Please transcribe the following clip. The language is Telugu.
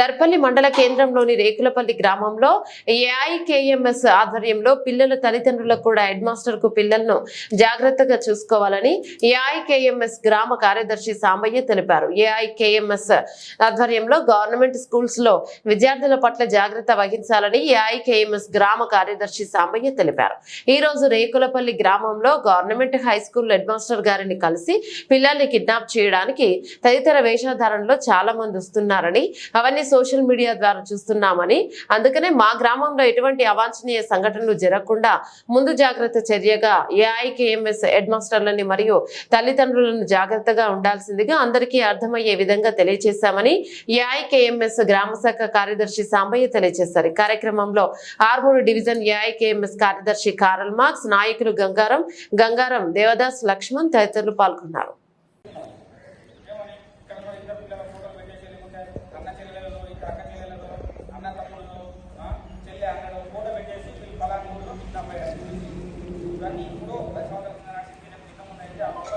దర్పల్లి మండల కేంద్రంలోని రేకులపల్లి గ్రామంలో ఏఐకేఎంఎస్ ఆధ్వర్యంలో పిల్లల తల్లిదండ్రులకు కూడా హెడ్ మాస్టర్కు పిల్లలను జాగ్రత్తగా చూసుకోవాలని ఏఐకేఎంఎస్ గ్రామ కార్యదర్శి సాంబయ్య తెలిపారు. ఏఐకేఎంఎస్ ఆధ్వర్యంలో గవర్నమెంట్ స్కూల్స్లో విద్యార్థుల పట్ల జాగ్రత్త వహించాలని ఏఐకేఎంఎస్ గ్రామ కార్యదర్శి సాంబయ్య తెలిపారు. ఈ రోజు రేకులపల్లి గ్రామంలో government high school head master గారిని కలిసి పిల్లల్ని కిడ్నాప్ చేయడానికి తదితర వేషధారణలో చాలా మంది వస్తున్నారని అవన్నీ సోషల్ మీడియా ద్వారా చూస్తున్నామని. అందుకనే మా గ్రామంలో ఎటువంటి అవాంఛనీయ సంఘటనలు జరగకుండా ముందు జాగ్రత్త చర్యగా ఏఐకేఎంఎస్ హెడ్ మాస్టర్లని మరియు తల్లిదండ్రులను జాగ్రత్తగా ఉండాల్సిందిగా అందరికీ అర్థమయ్యే విధంగా తెలియజేశామని ఏఐకేఎంఎస్ గ్రామ శాఖ కార్యదర్శి సాంబయ్య తెలియజేశారు కార్యక్రమంలో ఆర్మూరు డివిజన్ ఏఐకేఎంఎస్ కార్యదర్శి కారల్ మార్క్స్ నాయకులు గంగారం గంగారం దేవదాస్ లక్ష్మణ్ తదితరులు పాల్గొన్నారు. Tadi untuk soalan generasi kita punya kamu naik jauh.